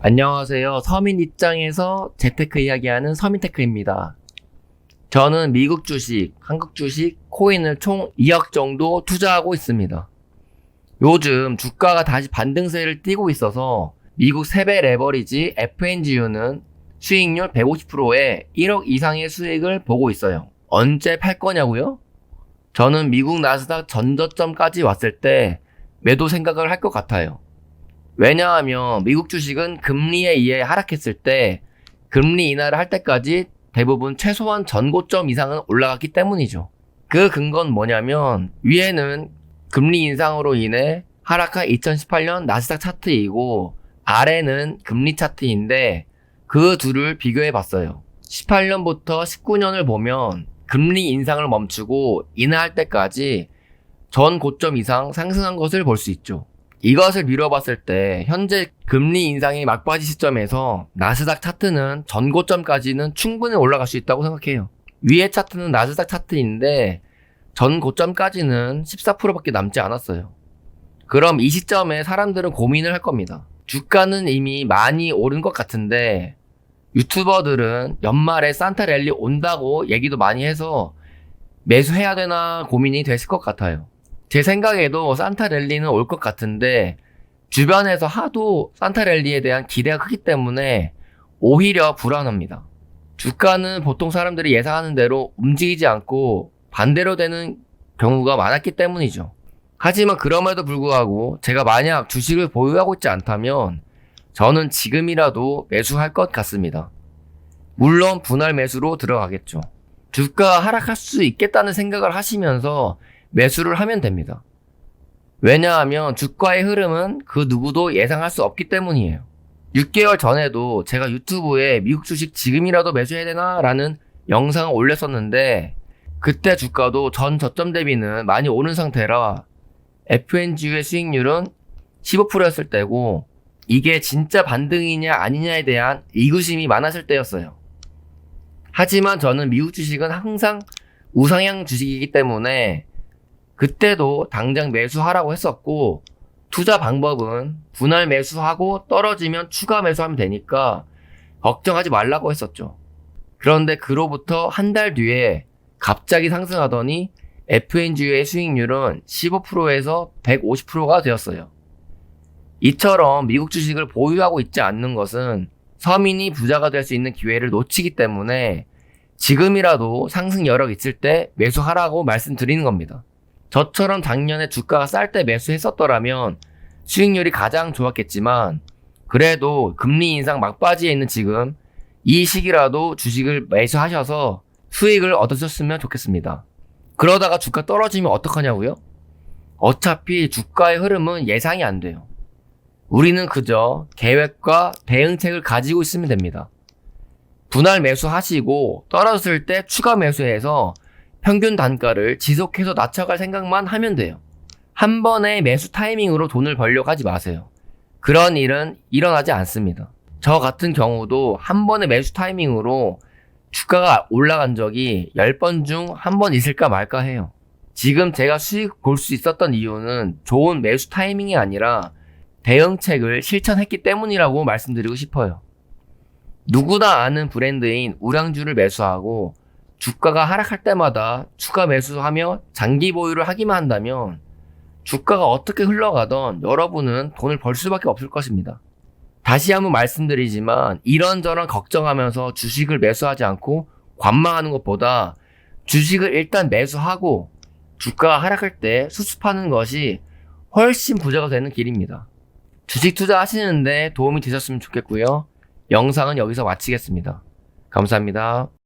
안녕하세요. 서민 입장에서 재테크 이야기하는 서민테크입니다. 저는 미국 주식, 한국 주식, 코인을 총 2억 정도 투자하고 있습니다. 요즘 주가가 다시 반등세를 띄고 있어서 미국 세배 레버리지 FNGU는 수익률 150%에 1억 이상의 수익을 보고 있어요. 언제 팔 거냐고요? 저는 미국 나스닥 전저점까지 왔을 때 매도 생각을 할 것 같아요. 왜냐하면 미국 주식은 금리에 의해 하락했을 때 금리 인하를 할 때까지 대부분 최소한 전고점 이상은 올라갔기 때문이죠. 그 근거는 뭐냐면 위에는 금리 인상으로 인해 하락한 2018년 나스닥 차트이고 아래는 금리 차트인데 그 둘을 비교해 봤어요. 18년부터 19년을 보면 금리 인상을 멈추고 인하할 때까지 전 고점 이상 상승한 것을 볼 수 있죠. 이것을 미뤄봤을 때 현재 금리 인상이 막바지 시점에서 나스닥 차트는 전고점까지는 충분히 올라갈 수 있다고 생각해요. 위에 차트는 나스닥 차트인데 전 고점까지는 14%밖에 남지 않았어요. 그럼 이 시점에 사람들은 고민을 할 겁니다. 주가는 이미 많이 오른 것 같은데 유튜버들은 연말에 산타 랠리 온다고 얘기도 많이 해서 매수해야 되나 고민이 됐을 것 같아요. 제 생각에도 산타 랠리는 올 것 같은데 주변에서 하도 산타 랠리에 대한 기대가 크기 때문에 오히려 불안합니다. 주가는 보통 사람들이 예상하는 대로 움직이지 않고 반대로 되는 경우가 많았기 때문이죠. 하지만 그럼에도 불구하고 제가 만약 주식을 보유하고 있지 않다면 저는 지금이라도 매수할 것 같습니다. 물론 분할 매수로 들어가겠죠. 주가가 하락할 수 있겠다는 생각을 하시면서 매수를 하면 됩니다. 왜냐하면 주가의 흐름은 그 누구도 예상할 수 없기 때문이에요. 6개월 전에도 제가 유튜브에 미국 주식 지금이라도 매수해야 되나? 라는 영상을 올렸었는데 그때 주가도 전 저점 대비는 많이 오른 상태라 FNG의 수익률은 15%였을 때고 이게 진짜 반등이냐 아니냐에 대한 의구심이 많았을 때였어요. 하지만 저는 미국 주식은 항상 우상향 주식이기 때문에 그때도 당장 매수하라고 했었고 투자 방법은 분할 매수하고 떨어지면 추가 매수하면 되니까 걱정하지 말라고 했었죠. 그런데 그로부터 한 달 뒤에 갑자기 상승하더니 FNG의 수익률은 15%에서 150%가 되었어요. 이처럼 미국 주식을 보유하고 있지 않는 것은 서민이 부자가 될 수 있는 기회를 놓치기 때문에 지금이라도 상승 여력 있을 때 매수하라고 말씀드리는 겁니다. 저처럼 작년에 주가가 쌀 때 매수했었더라면 수익률이 가장 좋았겠지만 그래도 금리 인상 막바지에 있는 지금 이 시기라도 주식을 매수하셔서 수익을 얻으셨으면 좋겠습니다. 그러다가 주가 떨어지면 어떡하냐고요? 어차피 주가의 흐름은 예상이 안 돼요. 우리는 그저 계획과 대응책을 가지고 있으면 됩니다. 분할 매수하시고 떨어졌을 때 추가 매수해서 평균 단가를 지속해서 낮춰갈 생각만 하면 돼요. 한 번의 매수 타이밍으로 돈을 벌려고 하지 마세요. 그런 일은 일어나지 않습니다. 저 같은 경우도 한 번의 매수 타이밍으로 주가가 올라간 적이 10번 중 한 번 있을까 말까 해요. 지금 제가 수익 볼 수 있었던 이유는 좋은 매수 타이밍이 아니라 대응책을 실천했기 때문이라고 말씀드리고 싶어요. 누구나 아는 브랜드인 우량주를 매수하고 주가가 하락할 때마다 추가 매수하며 장기 보유를 하기만 한다면 주가가 어떻게 흘러가던 여러분은 돈을 벌 수밖에 없을 것입니다. 다시 한번 말씀드리지만 이런저런 걱정하면서 주식을 매수하지 않고 관망하는 것보다 주식을 일단 매수하고 주가가 하락할 때 수습하는 것이 훨씬 부자가 되는 길입니다. 주식 투자하시는데 도움이 되셨으면 좋겠고요. 영상은 여기서 마치겠습니다. 감사합니다.